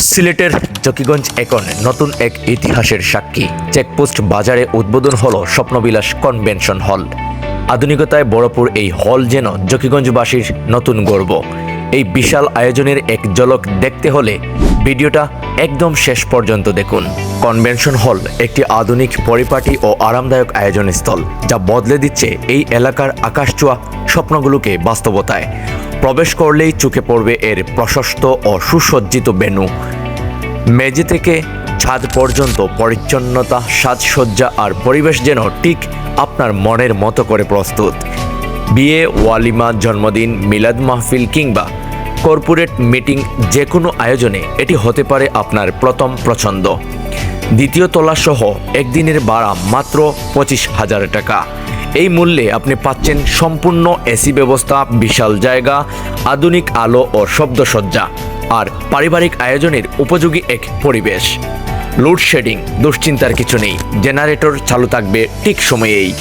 সিলেটের জকিগঞ্জ এখন নতুন এক ইতিহাসের সাক্ষী। চেকপোস্ট বাজারে উদ্বোধন হল স্বপ্নবিলাস কনভেনশন হল। আধুনিকতায় বড়পুর এই হল যেন জকিগঞ্জবাসীর নতুন গর্ব। এই বিশাল আয়োজনের এক ঝলক দেখতে হলে ভিডিওটা একদম শেষ পর্যন্ত দেখুন। কনভেনশন হল একটি আধুনিক, পরিপাটি ও আরামদায়ক আয়োজন স্থল যা বদলে দিচ্ছে এই এলাকার আকাশছোঁয়া স্বপ্নগুলোকে বাস্তবতায়। প্রবেশ করলেই চোখে পড়বে এর প্রশস্ত ও সুসজ্জিত ভেন্যু মেঝে থেকে ছাদ পর্যন্ত পরিচ্ছন্নতা, সাজসজ্জা আর পরিবেশ যেন ঠিক আপনার মনের মতো করে প্রস্তুত। বিয়ে, ওয়ালিমা, জন্মদিন, মিলাদ মাহফিল কিংবা কর্পোরেট মিটিং যে কোনো আয়োজনে এটি হতে পারে আপনার প্রথম পছন্দ। দ্বিতীয় তলা সহ একদিনের ভাড়া মাত্র পঁচিশ হাজার টাকা। এই মূল্যে আপনি পাচ্ছেন সম্পূর্ণ এসি ব্যবস্থা, বিশাল জায়গা, আধুনিক আলো ও শব্দসজ্জা আর পারিবারিক আয়োজনের উপযোগী এক পরিবেশ। লোডশেডিং দুশ্চিন্তার কিছু নেই জেনারেটর চালু থাকবে ঠিক সময়েই।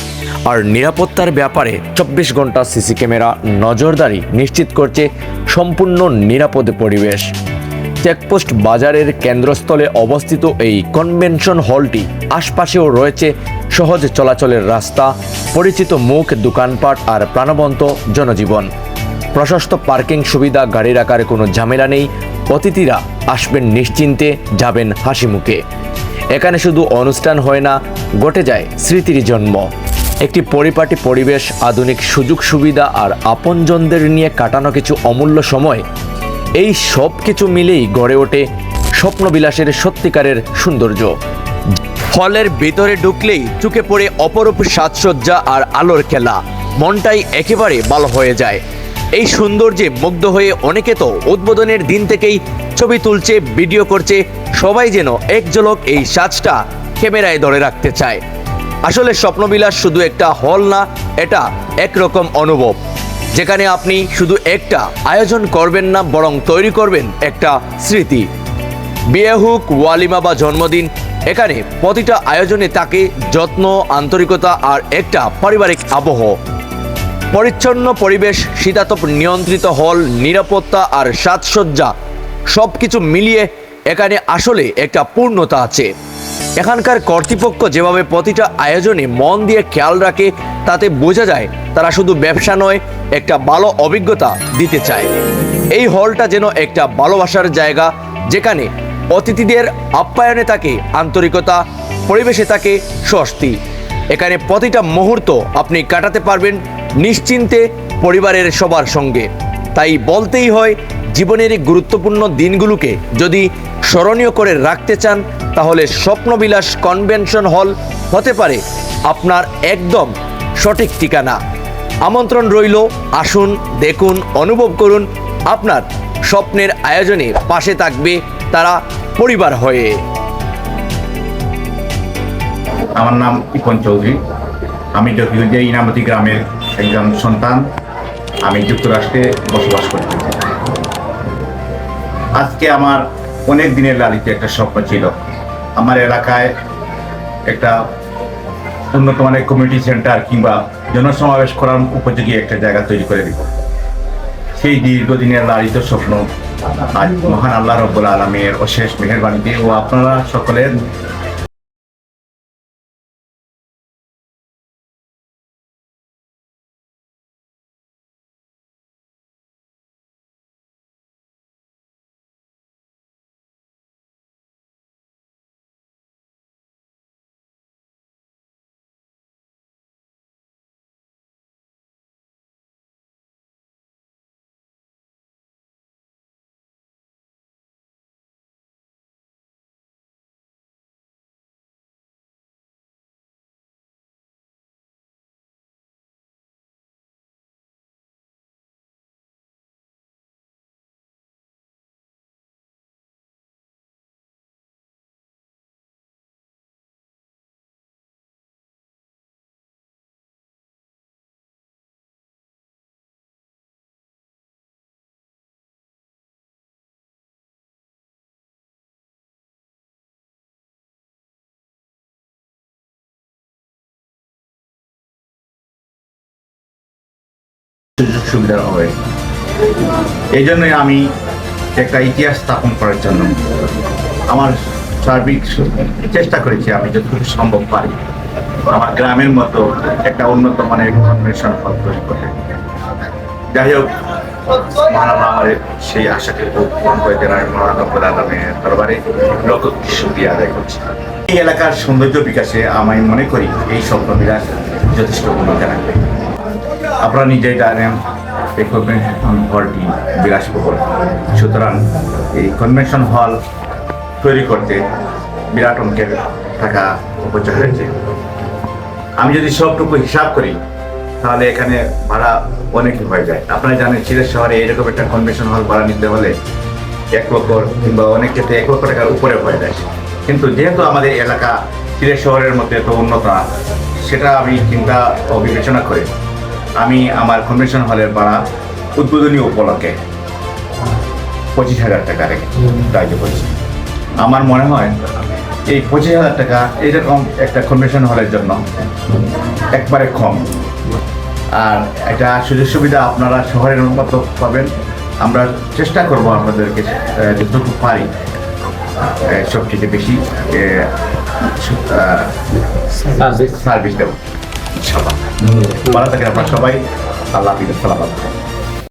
আর নিরাপত্তার ব্যাপারে চব্বিশ ঘণ্টা সিসি ক্যামেরা নজরদারি নিশ্চিত করছে সম্পূর্ণ নিরাপদ পরিবেশ। চেকপোস্ট বাজারের কেন্দ্রস্থলে অবস্থিত এই কনভেনশন হলটি আশপাশেও রয়েছে সহজ চলাচলের রাস্তা, পরিচিত মুখ, দোকানপাট আর প্রাণবন্ত জনজীবন। প্রশস্ত পার্কিং সুবিধা, গাড়ি রাখার কোনো ঝামেলা নেই। অতিথিরা আসবেন নিশ্চিন্তে, যাবেন হাসি মুখে। এখানে শুধু অনুষ্ঠান হয় না, ঘটে যায় স্মৃতির জন্ম। একটি পরিপাটি পরিবেশ, আধুনিক সুযোগ সুবিধা আর আপনজনদের নিয়ে কাটানো কিছু অমূল্য সময় এই সব কিছু মিলেই গড়ে ওঠে স্বপ্নবিলাসের সত্যিকারের সৌন্দর্য। হলের ভিতরে ঢুকলেই চোখে পড়ে অপরূপ সাজসজ্জা আর আলোর খেলা। মনটাই একেবারে ভালো হয়ে যায়। এই সৌন্দর্যে মুগ্ধ হয়ে অনেকে তো উদ্বোধনের দিন থেকেই ছবি তুলছে, ভিডিও করছে, সবাই যেন এক ঝলক এই সাজটা ক্যামেরায় ধরে রাখতে চায়। আসলে স্বপ্নবিলাস শুধু একটা হল না, এটা একরকম অনুভব। যেখানে আপনি শুধু একটা আয়োজন করবেন না, বরং তৈরি করবেন একটা স্মৃতি। বিয়ে হোক, ওয়ালিমা বা জন্মদিন, এখানে প্রতিটা আয়োজনে তাকে যত্ন, আন্তরিকতা আর একটা পারিবারিক আবহ। পরিচ্ছন্ন পরিবেশ, শীতাতপ নিয়ন্ত্রিত হল, নিরাপত্তা আর সাজসজ্জা সব কিছু মিলিয়ে এখানে আসলে একটা পূর্ণতা আছে। এখানকার কর্তৃপক্ষ যেভাবে প্রতিটা আয়োজনে মন দিয়ে খেয়াল রাখে, তাতে বোঝা যায় তারা শুধু ব্যবসা নয়, একটা ভালো অভিজ্ঞতা দিতে চায়। এই হলটা যেন একটা ভালোবাসার জায়গা, যেখানে অতিথিদের আপ্যায়নে থাকে আন্তরিকতা, পরিবেশে থাকে স্বস্তি। এখানে প্রতিটা মুহূর্ত আপনি কাটাতে পারবেন নিশ্চিন্তে পরিবারের সবার সঙ্গে। তাই বলতেই হয়, জীবনের গুরুত্বপূর্ণ দিনগুলোকে যদি স্মরণীয় করে রাখতে চান, তাহলে স্বপ্নবিলাস কনভেনশন হল হতে পারে আপনার একদম সঠিক ঠিকানা। আমন্ত্রণ রইল, আসুন, দেখুন, অনুভব করুন আপনার স্বপ্নের আয়োজনে পাশে থাকবে তারা পরিবার হয়ে। আমার নাম ইপন চৌধুরী। আমি জকিগঞ্জের ইনামতি গ্রামের একজন সন্তান, আমি যুক্তরাষ্ট্রে বসবাস করতে আজকে আমার অনেক দিনের লালিত একটা স্বপ্ন ছিল। আমার এলাকায় একটা উন্নত মানের কমিউনিটি সেন্টার কিংবা জনসমাবেশ করার উপযোগী একটা জায়গা তৈরি করে দিব। সেই দীর্ঘদিনের লালিত স্বপ্ন আজ মহান আল্লাহ রব্বুল আলমের অশেষ মেহরবানিতে ও আপনারা সকলের সুযোগ সুবিধার অভাবে এই জন্যই আমি একটা ইতিহাস স্থাপন করার জন্য আমার সার্বিক চেষ্টা করেছি আমি যতটুকু সম্ভব পারি। আমার গ্রামের মতো একটা উন্নত মানের কনভেনশন হল তৈরি করতে। যাই হোক, মহারানা আমার সেই আশাকে পূরণ করে দেন আমি মহারানা প্রধান দরবারে লক্ষ সুক্রিয়া আদায় করছি। এই এলাকার সৌন্দর্য বিকাশে আমি মনে করি এই স্বপ্ন বিলাস যথেষ্ট ভূমিকা রাখবে আপনারা নিজেই জানেন এই কনভেনশন হলটি বিলাসবহুল সুতরাং এই কনভেনশন হল তৈরি করতে বিরাট অঙ্কের টাকা অপচয় হয়েছে। আমি যদি সবটুকু হিসাব করি, তাহলে এখানে ভাড়া অনেকই হয়ে যায়। আপনারা জানেন সিলেট শহরে এরকম একটা কনভেনশন হল ভাড়া নিতে হলে এক লক্ষ কিংবা অনেক ক্ষেত্রে এক লক্ষ টাকার উপরে হয়ে যায়। কিন্তু যেহেতু আমাদের এলাকা সিলেট শহরের মধ্যে এত উন্নত সেটা আমি চিন্তা ও বিবেচনা করে আমি আমার কনভেনশন হলের ভাড়া উদ্বোধনী উপলক্ষে পঁচিশ হাজার টাকা রেখে ধার্য করেছি। আমার মনে হয় এই পঁচিশ হাজার টাকা এইরকম একটা কনভেনশন হলের জন্য একবারে কম। আর এটা সুযোগ সুবিধা আপনারা শহরের মতো পাবেন। আমরা চেষ্টা করব আপনাদেরকে যতটুকু পারি সবচেয়ে বেশি সার্ভিস দেবো। ইনশাল্লাহ। ভালো থাকেন আপনার সবাই। আল্লাহ হাফিজ সালাম